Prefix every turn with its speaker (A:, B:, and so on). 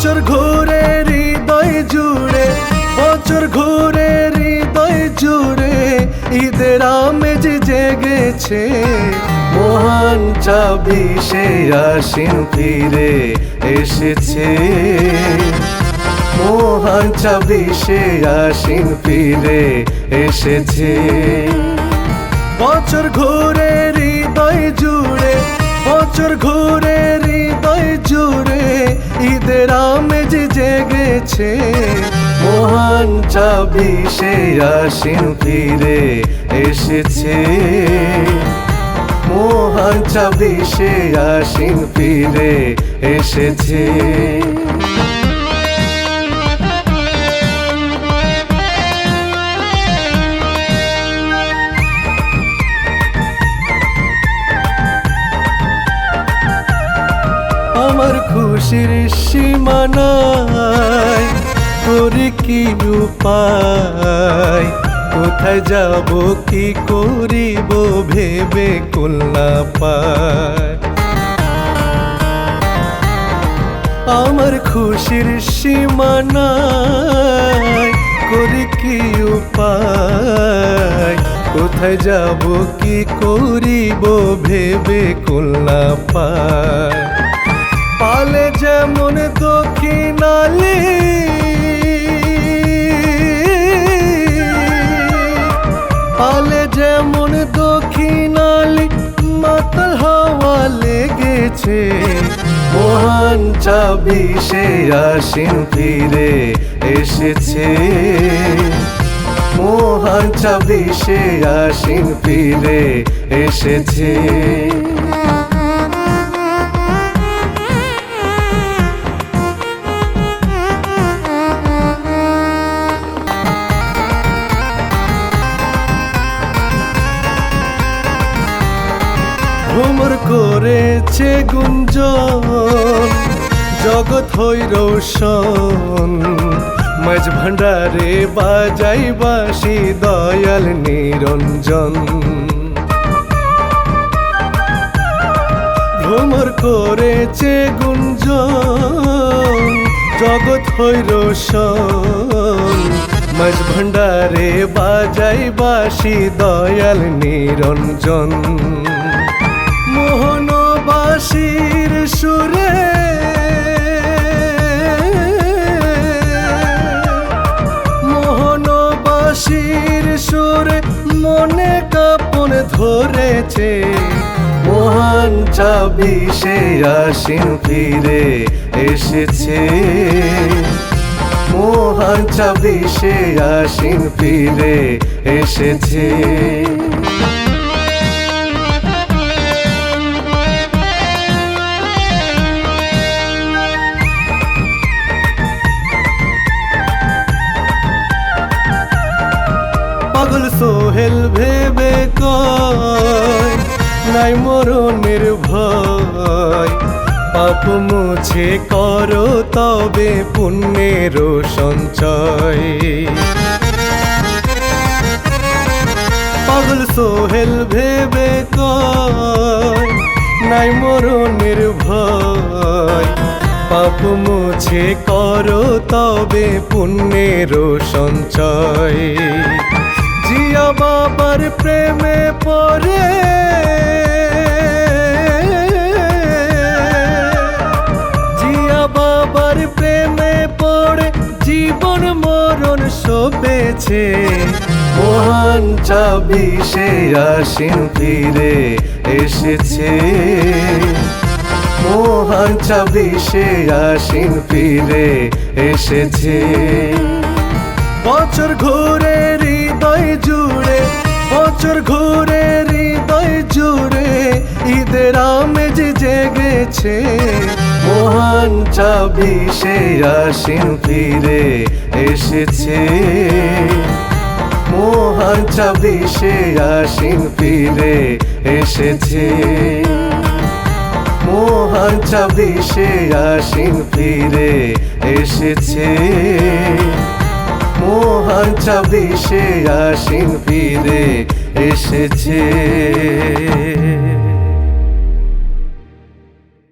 A: বছর ঘুরে হৃদয় জুড়ে, বছর ঘুরে হৃদয় জুড়ে, ঈদের আমেজ জেগেছে। মহান চাবিশে আসিন ফিরে এসেছে। মহান চাবিশে আসিন ফিরে এসেছে। বছর ঘুরে হৃদয় জুড়ে, বছর ঘুরে জেগেছে মহান চাবি সে আসিন ফিরে এসেছে। মহান চাবি সে আসিন ফিরে এসেছে। খুশির সীমানায় করি কি উপায় কোথায় যাব, কি করিব, ভেবে কল্লা পায়। আমার খুশির সীমানায় করি কি উপায়? কোথায় যাব, কি করিব, ভেবে কল্লা পায়। পালে যেমন দক্ষিণালি। পালে যেমন দক্ষিণালি, মাতাল হাওয়া লেগেছে। মহান ছাব্বিশে আসিন ফিরে এসেছে। মহান ছাব্বিশে আসিন ফিরে এসেছে। করেছে গুঞ্জন, জগৎ হই রোশন। মাঝ ভান্ডারে বাজাই বাসি দয়াল নিরঞ্জন। ভ্রমর করেছে গুঞ্জন, জগৎ হই রোশন। মাঝ ভান্ডারে বাজাই বাসি দয়াল নিরঞ্জন। মনে কাপন ধরেছে। মহান চাবি সে আসিন ফিরে এসেছে। মহান চাবি সে আসিন ফিরে এসেছে। পাগল সোহেল ভেবে নাই মরণের ভয় পাপ মুছে করো তবে পুণ্যের সঞ্চয়। পাগল সোহেল ভেবে নাই মরণের ভয় পাপ মুছে করো তবে পুণ্যের সঞ্চয়। বাবার প্রেমে পড়ে। জিয়া বাবার প্রেমে পড়ে, জীবন মরণ শোভেছে। মহান ছাব্বিশে আসিন ফিরে এসেছে। মহান ছাব্বিশে আসিন ফিরে এসেছে। বছর ঘুরে হৃদয় জুড়ে, বছর ঘুরে হৃদয় জুড়ে, ঈদের আমেজ জেগেছে। মহান ছাব্বিশে আসিন ফিরে এসেছে। মহান ছাব্বিশে আসিন ফিরে এসেছে। মহান ছাব্বিশে আসিন ফিরে এসেছে। মহান ছাব্বিশে আসিন ফিরে এসেছে।